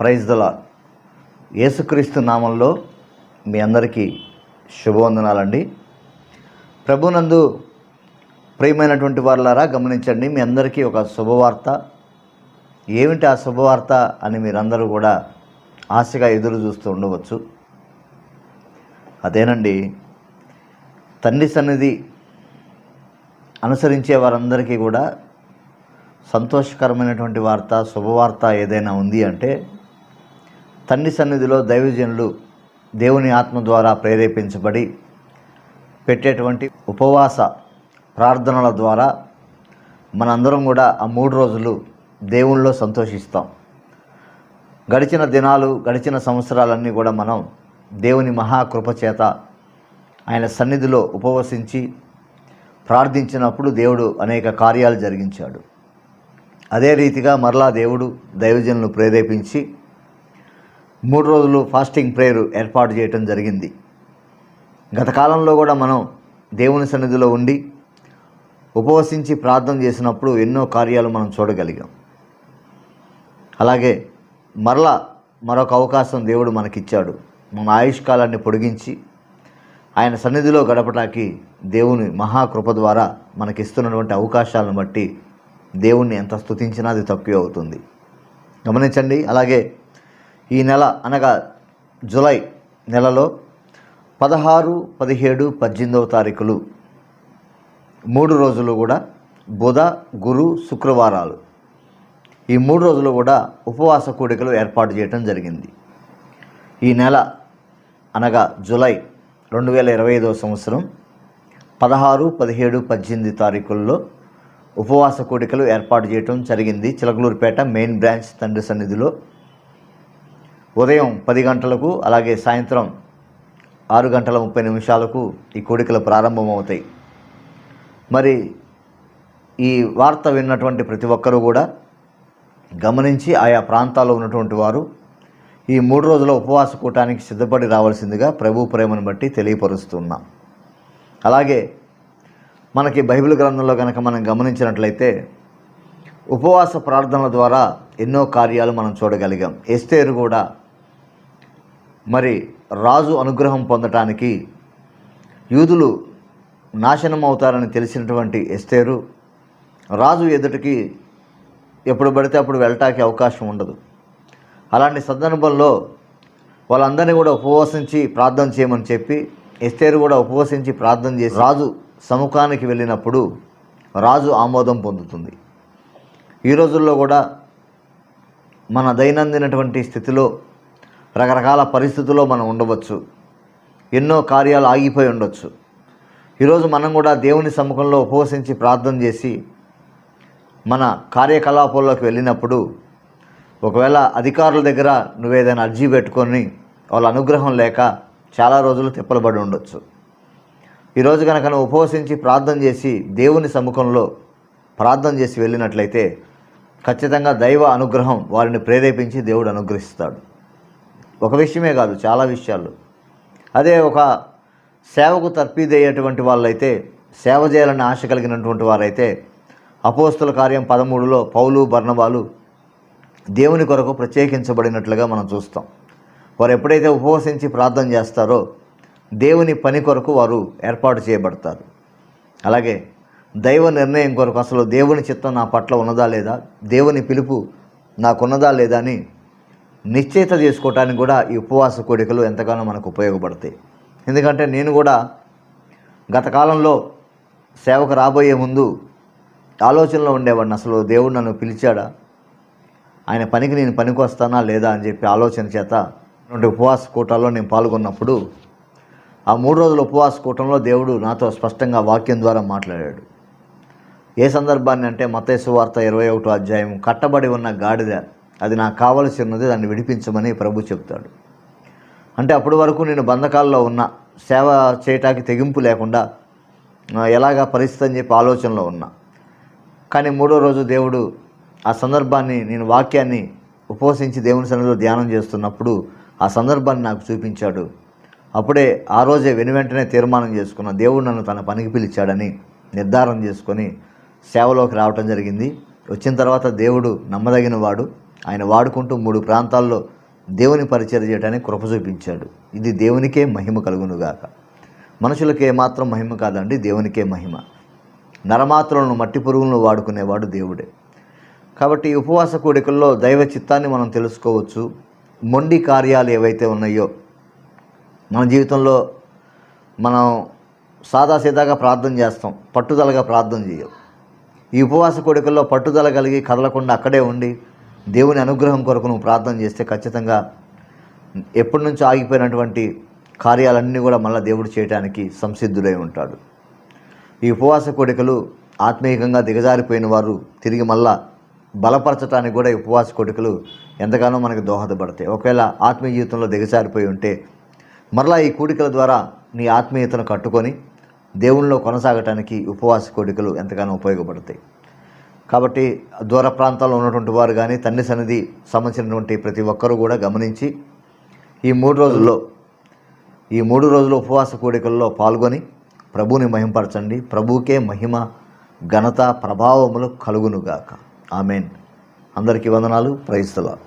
Praise దలా యేసుక్రీస్తు నామంలో మీ అందరికీ శుభవందనాలండి. ప్రభునందు ప్రియమైనటువంటి వారులారా గమనించండి మీ అందరికీ ఒక శుభవార్త. ఏమిటి ఆ శుభవార్త అని మీరందరూ కూడా ఆశగా ఎదురు చూస్తూ ఉండవచ్చు. అదేనండి తండ్రి సన్నిధి అనుసరించే వారందరికీ కూడా సంతోషకరమైనటువంటి వార్త శుభవార్త ఏదైనా ఉంది అంటే తండ్రి సన్నిధిలో దైవజనులు దేవుని ఆత్మ ద్వారా ప్రేరేపించబడి పెట్టేటువంటి ఉపవాస ప్రార్థనల ద్వారా మనందరం కూడా ఆ మూడు రోజులు దేవుళ్ళలో సంతోషిస్తాం. గడిచిన దినాలు గడిచిన సంవత్సరాలన్నీ కూడా మనం దేవుని మహాకృప చేత ఆయన సన్నిధిలో ఉపవసించి ప్రార్థించినప్పుడు దేవుడు అనేక కార్యాలు జరిగించాడు. అదే రీతిగా మరలా దేవుడు దైవజనులు ప్రేరేపించి మూడు రోజులు ఫాస్టింగ్ ప్రేయర్ ఏర్పాటు చేయటం జరిగింది. గత కాలంలో కూడా మనం దేవుని సన్నిధిలో ఉండి ఉపవసించి ప్రార్థన చేసినప్పుడు ఎన్నో కార్యాలు మనం చూడగలిగాం. అలాగే మరలా మరొక అవకాశం దేవుడు మనకిచ్చాడు. మన ఆయుష్కాలాన్ని పొడిగించి ఆయన సన్నిధిలో గడపటానికి దేవుని మహాకృప ద్వారా మనకిస్తున్నటువంటి అవకాశాలను బట్టి దేవుణ్ణి ఎంత స్తుతించినా అది తక్కువే అవుతుంది. గమనించండి. అలాగే ఈ నెల అనగా జులై నెలలో పదహారు పదిహేడు పద్దెనిమిదవ తారీఖులు. మూడు రోజులు కూడా బుధ గురు శుక్రవారాలు. ఈ మూడు రోజులు కూడా ఉపవాస కూడికలు ఏర్పాటు చేయడం జరిగింది. ఈ నెల అనగా జూలై రెండు వేల ఇరవై ఐదవ సంవత్సరం పదహారు పదిహేడు పద్దెనిమిది తారీఖుల్లో ఉపవాస కూడికలు ఏర్పాటు చేయడం జరిగింది. చిలకలూరుపేట మెయిన్ బ్రాంచ్ తండ్రి సన్నిధిలో ఉదయం పది గంటలకు అలాగే సాయంత్రం ఆరు గంటల ముప్పై నిమిషాలకు ఈ కోడికలు ప్రారంభమవుతాయి. మరి ఈ వార్త విన్నటువంటి ప్రతి ఒక్కరూ కూడా గమనించి ఆయా ప్రాంతాల్లో ఉన్నటువంటి వారు ఈ మూడు రోజుల ఉపవాస కూటానికి సిద్ధపడి రావాల్సిందిగా ప్రభు ప్రేమను బట్టి తెలియపరుస్తున్నాం. అలాగే మనకి బైబిల్ గ్రంథంలో కనుక మనం గమనించినట్లయితే ఉపవాస ప్రార్థనల ద్వారా ఎన్నో కార్యాలు మనం చూడగలిగాం. ఎస్తేరు కూడా మరి రాజు అనుగ్రహం పొందటానికి యూదులు నాశనం అవుతారని తెలిసినటువంటి ఎస్తేరు రాజు ఎదుటికి ఎప్పుడు పడితే అప్పుడు వెళ్ళటానికి అవకాశం ఉండదు. అలాంటి సందర్భంలో వాళ్ళందరినీ కూడా ఉపవసించి ప్రార్థన చేయమని చెప్పి ఎస్తేరు కూడా ఉపవసించి ప్రార్థన చేసి రాజు సముఖానికి వెళ్ళినప్పుడు రాజు ఆమోదం పొందుతుంది. ఈ రోజుల్లో కూడా మన దైనందినటువంటి స్థితిలో రకరకాల పరిస్థితుల్లో మనం ఉండవచ్చు. ఎన్నో కార్యాలు ఆగిపోయి ఉండొచ్చు. ఈరోజు మనం కూడా దేవుని సముఖంలో ఉపవసించి ప్రార్థన చేసి మన కార్యకలాపాల్లోకి వెళ్ళినప్పుడు ఒకవేళ అధికారుల దగ్గర నువ్వేదైనా అర్జీ పెట్టుకొని వాళ్ళ అనుగ్రహం లేక చాలా రోజులు తిప్పలబడి ఉండొచ్చు. ఈరోజు కనుక నువ్వు ఉపవసించి ప్రార్థన చేసి దేవుని సముఖంలో ప్రార్థన చేసి వెళ్ళినట్లయితే ఖచ్చితంగా దైవ అనుగ్రహం వారిని ప్రేరేపించి దేవుడు అనుగ్రహిస్తాడు. ఒక విషయమే కాదు చాలా విషయాలు. అదే ఒక సేవకు తర్పీదయ్యేటువంటి వాళ్ళైతే సేవ చేయాలని ఆశ కలిగినటువంటి వారైతే అపోస్తుల కార్యం పదమూడులో పౌలు బర్ణబాలు దేవుని కొరకు ప్రత్యేకించబడినట్లుగా మనం చూస్తాం. వారు ఎప్పుడైతే ఉపవసించి ప్రార్థన చేస్తారో దేవుని పని కొరకు వారు ఏర్పాటు చేయబడతారు. అలాగే దైవ నిర్ణయం కొరకు అసలు దేవుని చిత్తం నా పట్ల ఉన్నదా లేదా దేవుని పిలుపు నాకున్నదా లేదా అని నిశ్చయిత చేసుకోవటానికి కూడా ఈ ఉపవాస కోరికలు ఎంతగానో మనకు ఉపయోగపడతాయి. ఎందుకంటే నేను కూడా గత కాలంలో సేవకు రాబోయే ముందు ఆలోచనలో ఉండేవాడిని. అసలు దేవుడు నన్ను పిలిచాడా? ఆయన పనికి నేను పనికి వస్తానా లేదా అని చెప్పి ఆలోచన చేత రెండు ఉపవాస కూటాల్లో నేను పాల్గొన్నప్పుడు ఆ మూడు రోజుల ఉపవాస కూటంలో దేవుడు నాతో స్పష్టంగా వాక్యం ద్వారా మాట్లాడాడు. ఏ సందర్భాన్ని అంటే మతేశ్వార్త ఇరవై ఒకటో అధ్యాయం కట్టబడి ఉన్న గాడిద అది నాకు కావలసినది దాన్ని విడిపించమని ప్రభు చెప్తాడు. అంటే అప్పటి వరకు నేను బంధకాల్లో ఉన్న సేవ చేయటానికి తెగింపు లేకుండా ఎలాగా పరిస్థితి అని చెప్పి ఆలోచనలో ఉన్నా. కానీ మూడో రోజు దేవుడు ఆ సందర్భాన్ని నేను వాక్యాన్ని ఉపవసించి దేవుని సన్నిధిలో ధ్యానం చేస్తున్నప్పుడు ఆ సందర్భాన్ని నాకు చూపించాడు. అప్పుడే ఆ రోజే వెను వెంటనే తీర్మానం చేసుకున్న దేవుడు నన్ను తన పనికి పిలిచాడని నిర్ధారణ చేసుకొని సేవలోకి రావటం జరిగింది. వచ్చిన తర్వాత దేవుడు నమ్మదగిన వాడు ఆయన వాడుకుంటూ మూడు ప్రాంతాల్లో దేవుని పరిచయం చేయడానికి కృప చూపించాడు. ఇది దేవునికే మహిమ కలుగునుగాక. మనుషులకే మాత్రం మహిమ కాదండి దేవునికే మహిమ. నరమాత్రలను మట్టి పురుగులను వాడుకునేవాడు దేవుడే. కాబట్టి ఉపవాస కోడికల్లో దైవ చిత్తాన్ని మనం తెలుసుకోవచ్చు. మొండి కార్యాలు ఏవైతే ఉన్నాయో మన జీవితంలో మనం సాదాసీదాగా ప్రార్థన చేస్తాం పట్టుదలగా ప్రార్థన చేయం. ఈ ఉపవాస కోడికల్లో పట్టుదల కలిగి కదలకుండా అక్కడే ఉండి దేవుని అనుగ్రహం కొరకు నువ్వు ప్రార్థన చేస్తే ఖచ్చితంగా ఎప్పటి నుంచో ఆగిపోయినటువంటి కార్యాలన్నీ కూడా మళ్ళీ దేవుడు చేయడానికి సంసిద్ధుడై ఉంటాడు. ఈ ఉపవాస కోడికలు ఆత్మీయంగా దిగజారిపోయిన వారు తిరిగి మళ్ళా బలపరచడానికి కూడా ఈ ఉపవాస కోడికలు ఎంతగానో మనకు దోహదపడతాయి. ఒకవేళ ఆత్మీయ జీవితంలో దిగజారిపోయి ఉంటే మరలా ఈ కూడికల ద్వారా నీ ఆత్మీయతను కట్టుకొని దేవుణ్ణిలో కొనసాగటానికి ఉపవాస కోడికలు ఎంతగానో ఉపయోగపడతాయి. కాబట్టి దూర ప్రాంతాల్లో ఉన్నటువంటి వారు కానీ తండ్రి సన్నిధి సంబంధించినటువంటి ప్రతి ఒక్కరూ కూడా గమనించి ఈ మూడు రోజుల్లో ఈ మూడు రోజుల ఉపవాస కూడికల్లో పాల్గొని ప్రభువుని మహింపరచండి. ప్రభుకే మహిమ ఘనత ప్రభావములు కలుగునుగాక. ఆమెన్. అందరికీ వందనాలు. ప్రైస్తలా